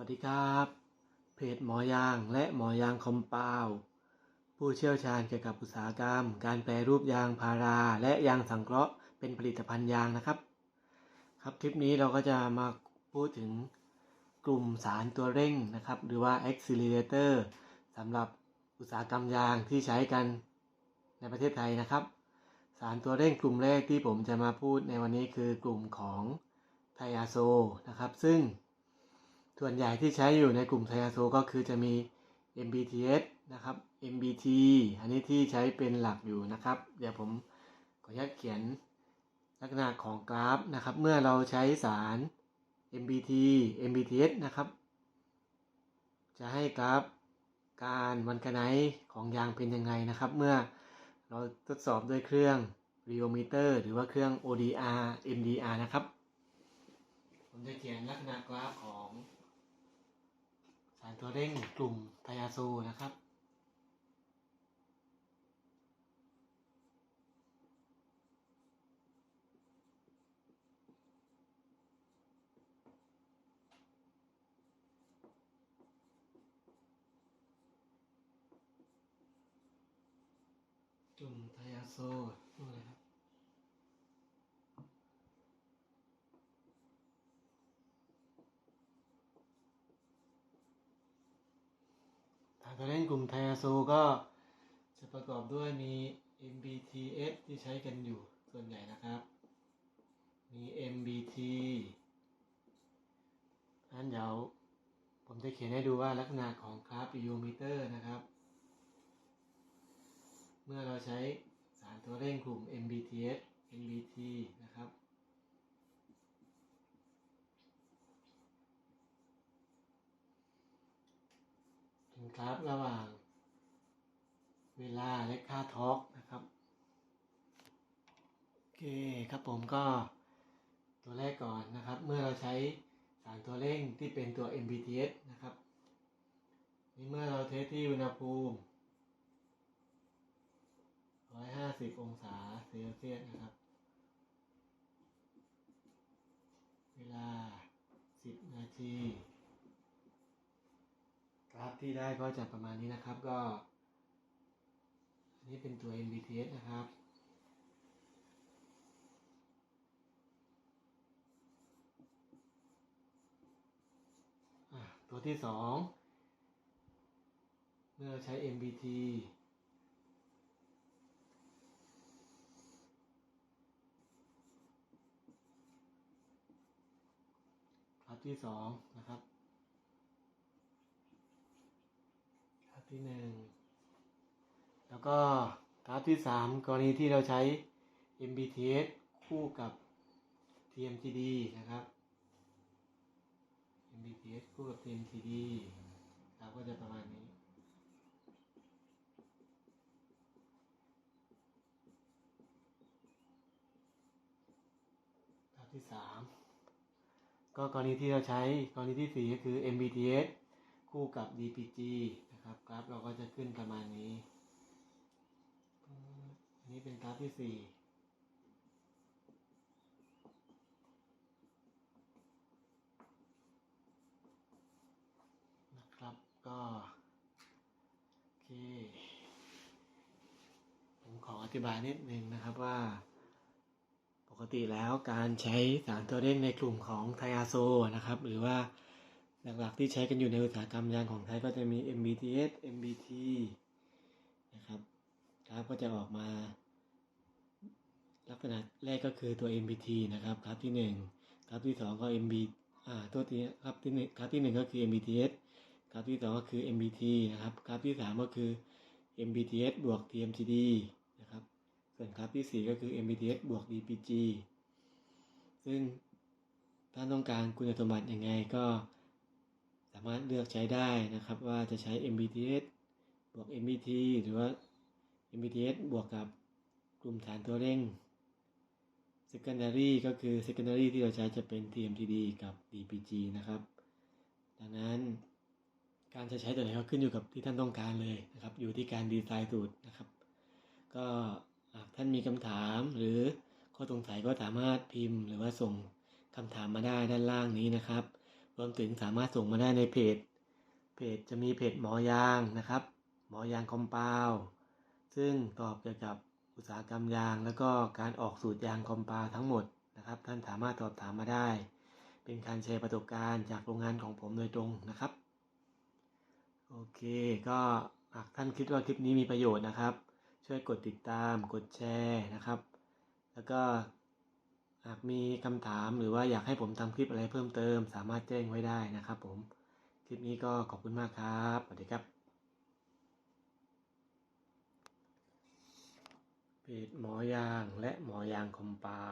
วัสดีครับ เพจหมอยางและหมอยางคอมเปาผู้เชี่ยวชาญเกี่ยวกับอุตสาหกรรม การแปรรูปยางพารา และยางสังเคราะห์เป็นผลิตภัณฑ์ยางนะครับ ครับคลิปนี้เราก็จะมาพูดถึงกลุ่มสารตัวเร่งนะครับ หรือว่า accelerator สำหรับอุตสาหกรรมยางที่ใช้กันในประเทศไทยนะครับ สารตัวเร่งกลุ่มแรกที่ผมจะมาพูดในวันนี้คือกลุ่มของไทอาโซนะครับ ซึ่ง ส่วนใหญ่ที่ใช้อยู่ในกลุ่มไทอาโซก็คือจะมี MBTS นะครับ MBT อันนี้ที่ใช้เป็นหลักอยู่นะครับ เดี๋ยวผมขออนุญาตเขียนลักษณะของกราฟนะครับ เมื่อเราใช้สาร MBT MBTS นะครับ จะให้กราฟการวันกไนของยางเป็นยังไงนะครับ เมื่อเราทดสอบด้วยเครื่อง r e o m e t e r หรือว่าเครื่อง ODR MDR นะครับ ผมจะเขียนลักษณะกราฟของ ตัวเร่งกลุ่มไทอาโซนะครับ กลุ่มไทอาโซ นู่นเลยครับทางตัวเล่นกลุ่มไทอาโซก็จะประกอบด้วยมี MBTS ที่ใช้กันอยู่ส่วนใหญ่นะครับ มี MBT อันเดี๋ยวผมจะเขียนให้ดูว่าลักษณะของกราฟ u m e t e r นะครับ เมื่อเราใช้สารตัวเร่งกลุ่ม MBTS MBT นะครับ เป็นกราฟระหว่าง เวลาและค่าทอร์กนะครับ โอเคครับผมก็ตัวแรกก่อนนะครับ เมื่อเราใช้สารตัวเร่งที่เป็นตัว MBTS นะครับนี่เมื่อเราเทสที่อุณหภูมิ 150 องศาเซลเซียสนะครับ เวลา 10 นาที ที่ได้ก็จะประมาณนี้นะครับก็ อันนี้เป็นตัว MBTS นะครับ ตัวที่สองเมื่อใช้ MBT กราฟที่สองนะครับ กราฟ ที่หนึ่งแล้วก็กราฟที่สามกรณีที่เราใช้ MBTS คู่กับ TMTD นะครับ MBTS คู่กับ TMTD กราก็จะประมาณนี้ กราฟที่สามก็กรณีที่เราใช้กรณีที่สี่ก็คือ MBTS คู่กับ DPG นะครับ กราฟเราก็จะขึ้นประมาณนี้ อันนี้เป็นกราฟที่สี่นะครับก็โอเคผมขออธิบายนิดนึงนะครับว่า ปกติแล้วการใช้สารตัวเร่งในกลุ่มของไทอาโซนะครับ หรือว่า หลักๆที่ใช้กันอยู่ในอุตสาหกรรมยางของไทยก็จะมี MBTS MBT นะครับกราฟก็จะออกมา ลักษณะแรกก็คือตัว MBT นะครับกราฟที่หนึ่งกราฟที่สองก็ MB อ่าตัวที่กราฟที่หนึ่งกราฟที่หนึ่งก็คือ MBTS กราฟที่สองก็คือ MBT นะครับกราฟที่สามก็คือ MBTS บวก TMTD นะครับส่วนกราฟที่ 4 ก็คือ MBTS บวก DPG ซึ่งถ้าต้องการคุณสมบัติยังไงก็ามารถเลือกใช้ได้นะครับว่าจะใช้ MBTS บวก MBT หรือว่า MBTS บวกกับกลุ่มฐานตัวเร่ง secondary ก็คือ secondary ที่เราใช้จะเป็น TMTD กับ DPG นะครับ ดังนั้นการจะใช้ตัวไหนก็ขึ้นอยู่กับที่ท่านต้องการเลยนะครับ อยู่ที่การดีไซน์สูตรนะครับ ก็หากท่านมีคำถามหรือข้อสงสัยก็สามารถพิมพ์ หรือว่าส่งคำถามมาได้ด้านล่างนี้นะครับ รวมถึงสามารถส่งมาได้ในเพจ เพจจะมีเพจหมอยางนะครับ หมอยางคอมเปาวซึ่งตอบเกี่ยวกับอุตสาหกรรมยาง แล้วก็การออกสูตรยางคอมเปาวทั้งหมดนะครับ ท่านสามารถสอบถามมาได้ เป็นการแชร์ประสบการณ์จากโรงงานของผมโดยตรงนะครับ โอเค ก็หากท่านคิดว่าคลิปนี้มีประโยชน์นะครับ ช่วยกดติดตาม กดแชร์นะครับ แล้วก็ หากมีคำถามหรือว่าอยากให้ผมทำคลิปอะไรเพิ่มเติม สามารถแจ้งไว้ได้นะครับผม คลิปนี้ก็ขอบคุณมากครับ สวัสดีครับ เพจหมอยางและหมอยางคอมเปา